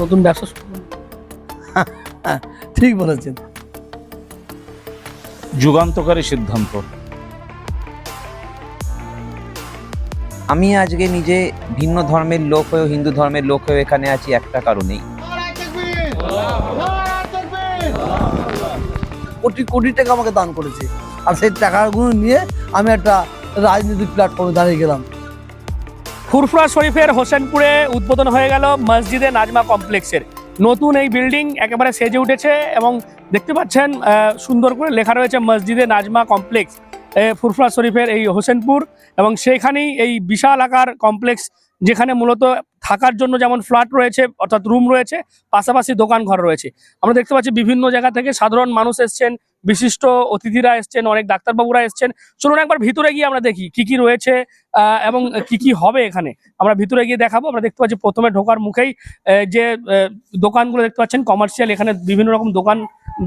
নতুন ব্যবসা শুরু ঠিক বলেছেন। যুগান্তকারী সিদ্ধান্ত। আমি আজকে নিজে ভিন্ন ধর্মের লোক হয়েও হিন্দু ধর্মের লোক হয়েও এখানে আছি একটা কারণেই। কোটি কোটি টাকা আমাকে দান করেছে। আর সেই টাকাগুলো নিয়ে আমি একটা রাজনৈতিক প্ল্যাটফর্মে দাঁড়িয়ে গেলাম। ফুরফুরা শরীফের হোসেনপুরে উদ্বোধন হয়ে গেল মসজিদে নাজমা কমপ্লেক্সের। নতুন এই বিল্ডিং একেবারে সেজে উঠেছে এবং দেখতে পাচ্ছেন সুন্দর করে লেখা রয়েছে মসজিদে নাজমা কমপ্লেক্স ফুরফুরা শরীফের এই হোসেনপুর এবং সেখানেই এই বিশাল আকার কমপ্লেক্স যেখানে মূলত থাকার জন্য যেমন ফ্ল্যাট রয়েছে, অর্থাৎ রুম রয়েছে, পাশাপাশি দোকান ঘর রয়েছে। আমরা দেখতে পাচ্ছি বিভিন্ন জায়গা থেকে সাধারণ মানুষ এসছেন, বিশিষ্ট অতিথিরা এসছেন, অনেক ডাক্তারবাবুরা এসছেন। চলুন একবার ভিতরে গিয়ে আমরা দেখি কি কি রয়েছে এবং কি কি হবে এখানে। আমরা ভিতরে গিয়ে দেখাবো, আমরা দেখতে পাচ্ছি প্রথমে ঢোকার মুখেই যে দোকানগুলো দেখতে পাচ্ছেন কমার্শিয়াল এখানে বিভিন্ন রকম দোকান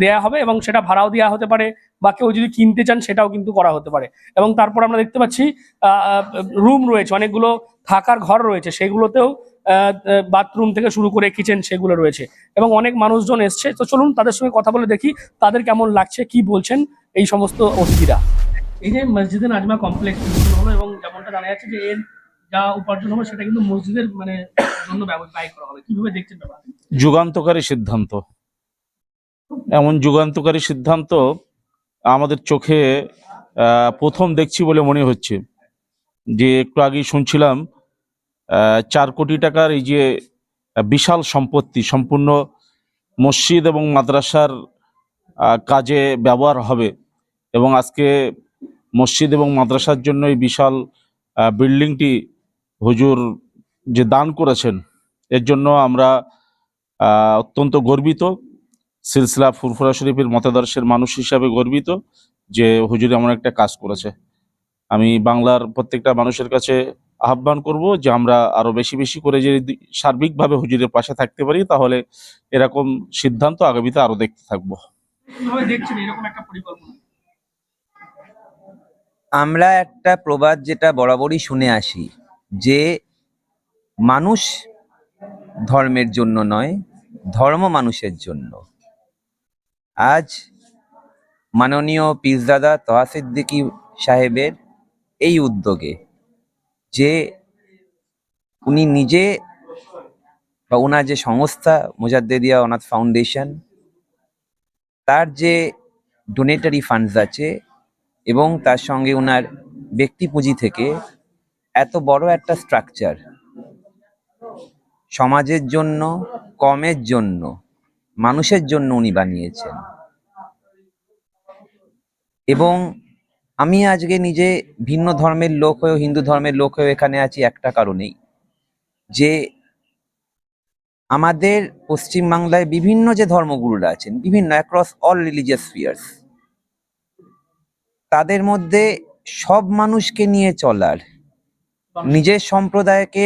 দেয়া হবে এবং সেটা ভাড়াও দেওয়া হতে পারে বা কেউ যদি কিনতে চান সেটাও কিন্তু করা হতে পারে। এবং তারপর আমরা দেখতে পাচ্ছি রুম রয়েছে অনেকগুলো থাকার ঘর রয়েছে সেগুলোতেও বাথরুম থেকে শুরু করে কিচেন সেগুলো রয়েছে এবং অনেক মানুষজন এসছে। তো চলুন তাদের সঙ্গে কথা বলে দেখি তাদের কেমন লাগছে কি বলছেন এই সমস্ত অতিথিরা। এই যে মসজিদে নাজমা কমপ্লেক্স হলো এবং যেমনটা জানা যাচ্ছে যে এর যা উপার্জন হবে সেটা কিন্তু মসজিদের মানে জন্য ব্যয় করা হবে। কীভাবে দেখছেন ব্যাপার যুগান্তকারী সিদ্ধান্ত। এমন যুগান্তকারী সিদ্ধান্ত আমাদের চোখে প্রথম দেখছি বলে মনে হচ্ছে। যে একটু আগেই শুনছিলাম চার কোটি টাকার এই যে বিশাল সম্পত্তি, সম্পূর্ণ মসজিদ এবং মাদ্রাসার কাজে ব্যবহার হবে এবং আজকে মসজিদ এবং মাদ্রাসার জন্য এই বিশাল বিল্ডিংটি হুজুর যে দান করেছেন, এর জন্য আমরা অত্যন্ত গর্বিত। সিলসিলা ফুরফুরা শরীফের মতাদর্শের মানুষ হিসাবে গর্বিত যে হুজুর এমন একটা কাজ করেছে। আমি বাংলার প্রত্যেকটা মানুষের কাছে আহ্বান করব যে আমরা আরও বেশি বেশি করে যদি সার্বিকভাবে হুজুরের পাশে থাকতে পারি তাহলে এরকম সিদ্ধান্ত আগামীতে আরও দেখতে থাকব। কীভাবে দেখছেন? এরকম একটা পরিকল্পনা? আমরা একটা প্রবাদ যেটা বরাবরই শুনে আসি যে মানুষ ধর্মের জন্য নয় ধর্ম মানুষের জন্য। আজ মাননীয় পীরজাদা তহা সিদ্দিকী সাহেবের এই উদ্যোগে যে উনি নিজে বা ওনার যে সংস্থা মুজাদ্দেদিয়া অনাথ ফাউন্ডেশন, তার যে ডোনেটারি ফান্ডস আছে এবং তার সঙ্গে ওনার ব্যক্তি পুঁজি থেকে এত বড় একটা স্ট্রাকচার সমাজের জন্য, কমের জন্য মানুষের জন্য উনি বানিয়েছেন। এবং আমি আজকে নিজে ভিন্ন ধর্মের লোক হয়েও, হিন্দু ধর্মের লোক হয়েও এখানে আছি একটা কারণেই। যে আমাদের পশ্চিমবাংলায় বিভিন্ন যে ধর্মগুরুরা আছেন, বিভিন্ন অ্যাক্রস অল রিলিজিয়াস ফিয়ার্স তাদের মধ্যে সব মানুষকে নিয়ে চলার, নিজের সম্প্রদায়কে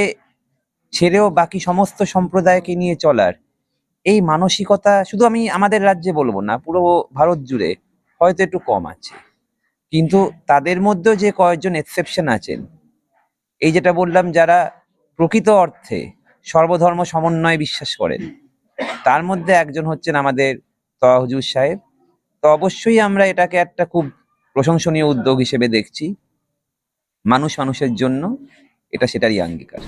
ছেড়েও বাকি সমস্ত সম্প্রদায়কে নিয়ে চলার এই মানসিকতা শুধু আমি আমাদের রাজ্যে বলব না, পুরো ভারত জুড়ে হয়তো একটু কম আছে। কিন্তু তাদের মধ্যেও যে কয়েকজন এক্সেপশন আছেন, এই যেটা বললাম যারা প্রকৃত অর্থে সর্বধর্ম সমন্বয়ে বিশ্বাস করেন, তার মধ্যে একজন হচ্ছেন আমাদের তয়া হুজুর সাহেব। তো অবশ্যই আমরা এটাকে একটা খুব প্রশংসনীয় উদ্যোগ হিসেবে দেখছি, মানুষ মানুষের জন্য, এটা সেটারই অঙ্গীকার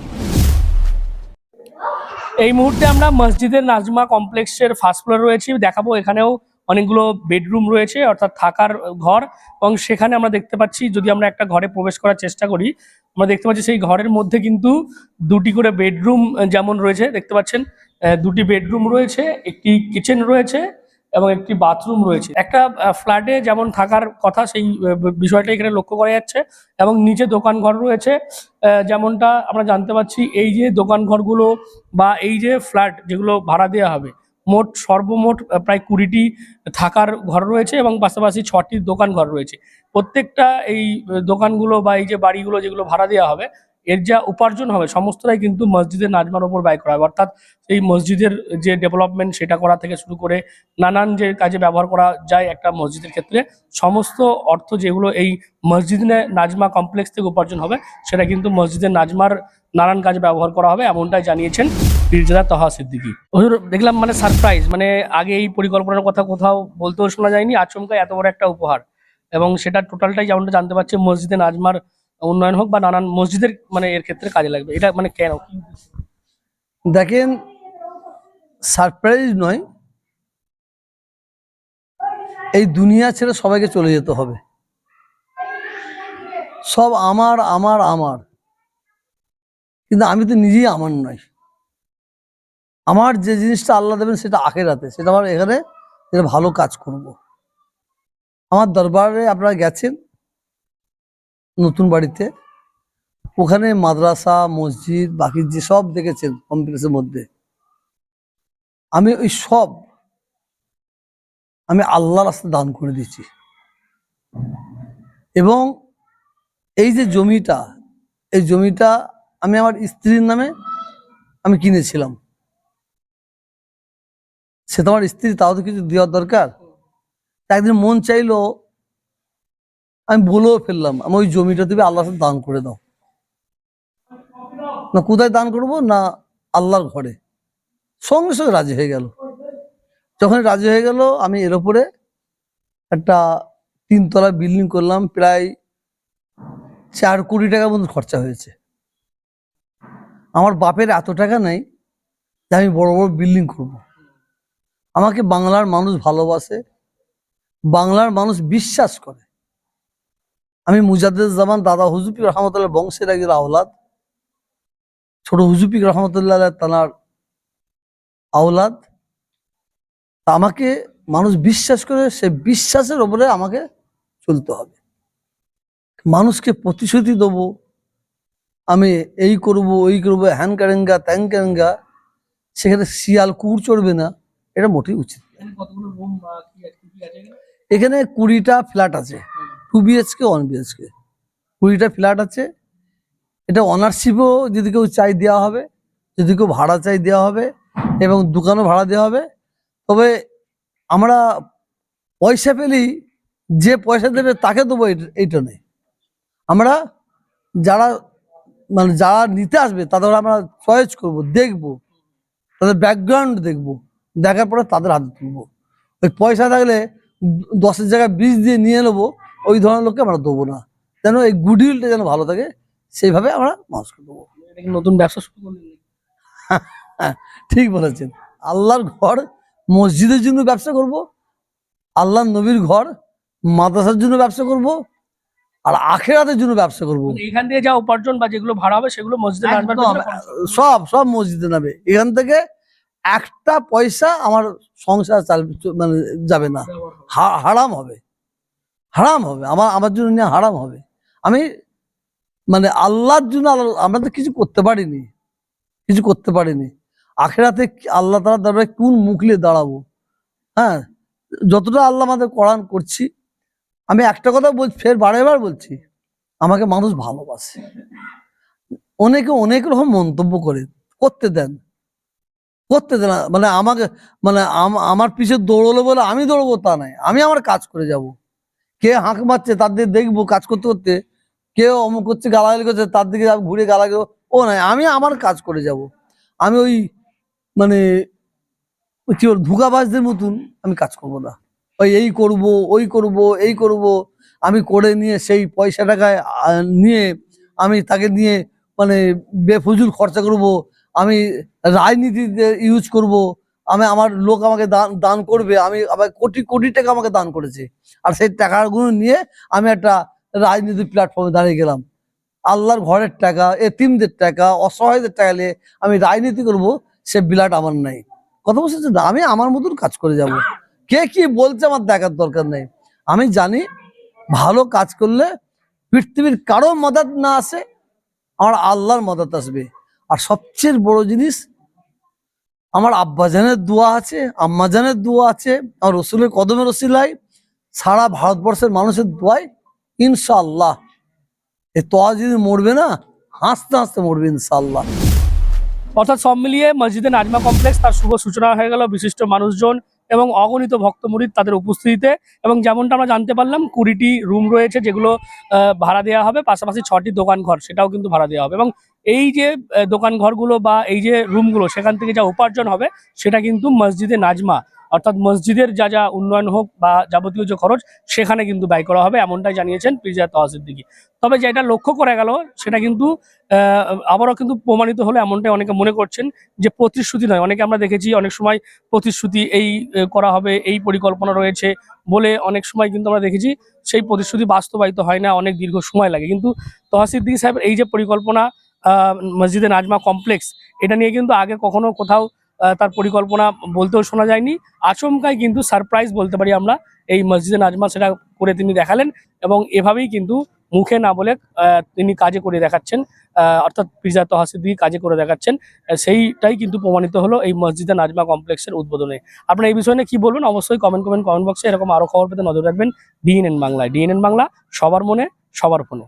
এই মুহূর্তে আমরা মসজিদের নাজমা কমপ্লেক্সের ফার্স্ট ফ্লোর রয়েছি। দেখাবো এখানেও অনেকগুলো বেডরুম রয়েছে, অর্থাৎ থাকার ঘর এবং সেখানে আমরা দেখতে পাচ্ছি, যদি আমরা একটা ঘরে প্রবেশ করার চেষ্টা করি, আমরা দেখতে পাচ্ছি সেই ঘরের মধ্যে কিন্তু দুটি করে বেডরুম যেমন রয়েছে, দেখতে পাচ্ছেন দুটি বেডরুম রয়েছে, একটি কিচেন রয়েছে এবং একটি বাথরুম রয়েছে। একটা ফ্ল্যাটে যেমন থাকার কথা, সেই বিষয়টা এখানে লক্ষ্য করা যাচ্ছে এবং নিচে দোকান ঘর রয়েছে যেমনটা আমরা জানতে পারছি, এই যে দোকান ঘরগুলো বা এই যে ফ্ল্যাট যেগুলো ভাড়া দেওয়া হবে, মোট সর্বমোট প্রায় কুড়িটি থাকার ঘর রয়েছে এবং পাশাপাশি ছটি দোকান ঘর রয়েছে। প্রত্যেকটা এই দোকানগুলো বা এই যে বাড়িগুলো যেগুলো ভাড়া দেওয়া হবে এর যা উপার্জন হবে, সমস্তটাই কিন্তু মসজিদের নাজমার ওপর ব্যয় করা হবে। অর্থাৎ এই মসজিদের যে ডেভেলপমেন্ট সেটা করা থেকে শুরু করে নানান যে কাজে ব্যবহার করা যায় একটা মসজিদের ক্ষেত্রে, সমস্ত অর্থ যেগুলো এই মসজিদে নাজমা কমপ্লেক্স থেকে উপার্জন হবে, সেটা কিন্তু মসজিদের নাজমার নানান কাজে ব্যবহার করা হবে, এমনটাই জানিয়েছেন পীরজাদা তহা সিদ্দিকি। হুজুর, দেখলাম মানে সারপ্রাইজ মানে আগে এই পরিকল্পনার কথা কোথাও বলতেও শোনা যায়নি, আচমকা এত বড় একটা উপহার। এবং সেটা টোটালটাই যেমনটা জানতে পারছি, মসজিদে নাজমার উন্নয়ন হোক বা নানান মসজিদের মানে এর ক্ষেত্রে কাজে লাগবে। এটা মানে কেন? দেখেন সারপ্রাইজ নয়, এই দুনিয়া ছেড়ে সবাইকে চলে যেতে হবে। সব আমার আমার আমার। কিন্তু আমি তো নিজেই আমার নয় আমার যে জিনিসটা আল্লাহ দেবেন সেটা আখেরাতে। সেটা আমার এখানে ভালো কাজ করব। আমার দরবারে আপনারা গেছেন নতুন বাড়িতে। ওখানে মাদ্রাসা, মসজিদ, বাকি যে সব দেখেছেন কমপ্লেক্সের মধ্যে। আমি ওই সব আমি আল্লাহর রাস্তা দান করে দিচ্ছি এবং এই যে জমিটা, এই জমিটা আমি আমার স্ত্রীর নামে আমি কিনেছিলাম। সে তো আমার স্ত্রী, তাও তো কিছু দেওয়ার দরকার? একদিন মন চাইলো আমি বলেও ফেললাম। আমি ওই জমিটা তুমি আল্লাহর সাথে দান করে দাও। না, কোথায় দান করব? না আল্লাহর ঘরে। সঙ্গে সঙ্গে রাজি হয়ে গেল। যখন রাজি হয়ে গেল, আমি এর উপরে একটা তিনতলা বিল্ডিং করলাম। প্রায় চার কোটি টাকা মতো খরচা হয়েছে। আমার বাপের এত টাকা নেই যে আমি বড় বড় বিল্ডিং করব। আমাকে বাংলার মানুষ ভালোবাসে, বাংলার মানুষ বিশ্বাস করে। আমি মুজাদ্দেদ দাদা হুজুফি রহমতুল্লাহ বংশের একজন আওলাদ। ছোট হুজুফিক রহমতুল্লাহ তানার আওলাদ। আমাকে মানুষ বিশ্বাস করে সে বিশ্বাসের ওপরে আমাকে চলতে হবে। মানুষকে প্রতিশ্রুতি দেবো আমি এই করব ওই করব হ্যান কারেঙ্গা ত্যাং কারেঙ্গা সেখানে শিয়াল কুকুর চড়বে না এটা মোটেই উচিত? এখানে কুড়িটা ফ্ল্যাট আছে। টু বিএচকে ওয়ান বিএচকে কুড়িটা ফ্ল্যাট আছে। এটা অনারশিপও যদি কেউ চাই দেওয়া হবে, যদি কেউ ভাড়া চাই দেওয়া হবে এবং দোকানও ভাড়া দেওয়া হবে, তবে আমরা পয়সা পেলেই যে পয়সা দেবে তাকে দেবো এইটা- নেই আমরা যারা মানে যারা নিতে আসবে তাদের আমরা চয়েস করব, দেখব, তাদের ব্যাকগ্রাউন্ড দেখব, দেখার পরে তাদের হাতে তুলবো। ওই পয়সা থাকলে দশের জায়গায় বিষ দিয়ে নিয়ে নেব ওই ধরনের লোককে আমরা দেবো না। যেন এই গুডউইলটা যেন ভালো থাকে সেইভাবে আমরা মানুষকে দেবো। নতুন ব্যবসা শুরু করলেন ঠিক বলেছেন। আল্লাহর ঘর মসজিদের জন্য ব্যবসা করব আল্লাহর নবীর ঘর মাদ্রাসার জন্য ব্যবসা করব আর আখেরাতের জন্য ব্যবসা করব। মানে এখান থেকে যা উপার্জন বা যেগুলো ভাড়া হবে সেগুলো মসজিদে। সব সব মসজিদে নেবে এখান থেকে একটা পয়সা আমার সংসার চাল মানে যাবে না। হারাম হবে। হারাম হবে, আমার আমার জন্য নিয়ে হারাম হবে। আমি মানে আল্লাহর জন্য আমরা তো কিছু করতে পারিনি, কিছু করতে পারিনি। আখেরাতে আল্লাহ তালা দরবারে কোন মুখলে দাঁড়াবো? হ্যাঁ যতটা আল্লাহ আমাদের কোরআন করছি, আমি একটা কথা বলছি ফের বারেবার বলছি, আমাকে মানুষ ভালোবাসে। অনেকে অনেক রকম মন্তব্য করে, করতে দেন করতে দেন মানে আমাকে মানে আম- আমার পিছে দৌড়লো বলে আমি দৌড়বো তা নয়, আমি আমার কাজ করে যাব। কে হাঁক মারছে তার দিকে দেখব, কাজ করতে করতে। কেউ অমুক করছে গালাগালি করছে তার দিকে ঘুরে গালাগালি ও নয় আমি আমার কাজ করে যাব। আমি ওই মানে কি বল ধুকাবাজদের মতন আমি কাজ করব না। ওই এই করব, ওই করব, এই করব। আমি করে নিয়ে সেই পয়সা টাকায় নিয়ে আমি তাকে নিয়ে মানে বেফজুল খরচা করব। আমি রাজনীতিতে ইউজ করব। আমি আমার লোক আমাকে দান দান করবে, আমি আবার কোটি কোটি টাকা আমাকে দান করেছে। আর সেই টাকাগুলো নিয়ে আমি একটা রাজনীতি প্ল্যাটফর্মে দাঁড়িয়ে গেলাম। আল্লাহর ঘরের টাকা, এতিমদের টাকা, অসহায়দের টাকা নিয়ে আমি রাজনীতি করব, সে বিলাট আমার নাই। কথা বলছে না, আমি আমার মতন কাজ করে যাব। কে কি বলছে আমার দেখার দরকার নেই। আমি জানি ভালো কাজ করলে পৃথিবীর কারও মদত না আসে, আমার আল্লাহর মদত আসবে। আর সবচেয়ে বড় জিনিস আমার আব্বাজানের দোয়া আছে, আম্মাজানের দোয়া আছে আমার রসুলের কদমের রসিলাই, সারা ভারতবর্ষের মানুষের দোয়ায় ইনশাল্লাহ এ তোয়া যদি মরবে না, হাসতে হাসতে মরবে ইনশাল্লাহ অর্থাৎ সব মিলিয়ে মসজিদে নাজমা কমপ্লেক্স তার শুভ সূচনা হয়ে গেল। বিশিষ্ট মানুষজন এবং অগণিত ভক্ত মুরিদ তাদের উপস্থিতিতে এবং যেমনটা আমরা জানতে পারলাম, কুড়িটি রুম রয়েছে যেগুলো ভাড়া দেওয়া হবে, পাশাপাশি ছটি দোকান ঘর সেটাও কিন্তু ভাড়া দেওয়া হবে এবং এই যে দোকান ঘরগুলো বা এই যে রুমগুলো সেখান থেকে যা উপার্জন হবে সেটা কিন্তু মসজিদে নাজমা অর্থাৎ মসজিদের যা যা উন্নয়ন হোক বা যাবতীয় যে খরচ, সেখানে কিন্তু ব্যয় করা হবে, এমনটাই জানিয়েছেন পিরজা তহসিল দিকে তবে যেটা লক্ষ্য করা গেল, সেটা কিন্তু আবারও কিন্তু প্রমাণিত হলো, এমনটাই অনেকে মনে করছেন যে প্রতিশ্রুতি নয়। অনেকে আমরা দেখেছি অনেক সময় প্রতিশ্রুতি এই করা হবে, এই পরিকল্পনা রয়েছে বলে অনেক সময় কিন্তু আমরা দেখেছি সেই প্রতিশ্রুতি বাস্তবায়িত হয় না, অনেক দীর্ঘ সময় লাগে। কিন্তু তহসিদ্দিক সাহেবের এই যে পরিকল্পনা মসজিদে নাজমা কমপ্লেক্স, এটা নিয়ে কিন্তু আগে কখনো কোথাও তার পরিকল্পনা বলতেও শোনা যায়নি। আচমকাই কিন্তু সারপ্রাইজ বলতে পারি আমরা, এই মসজিদে নাজমা সেটা করে তিনি দেখালেন এবং এভাবেই কিন্তু মুখে না বলে তিনি কাজে করে দেখাচ্ছেন অর্থাৎ পিজা তহাসিদ্দিক কাজে করে দেখাচ্ছেন। সেইটাই কিন্তু প্রমাণিত হলো এই মসজিদে নাজমা কমপ্লেক্সের উদ্বোধনে। আপনারা এই বিষয়ে কি বলবেন? অবশ্যই কমেন্ট কমেন্ট কমেন্ট বক্সে এরকম আরও খবর পেতে নজর রাখবেন। ডিএনএন বাংলায়। ডিএনএন বাংলা, সবার মনে, সবার ফোনে।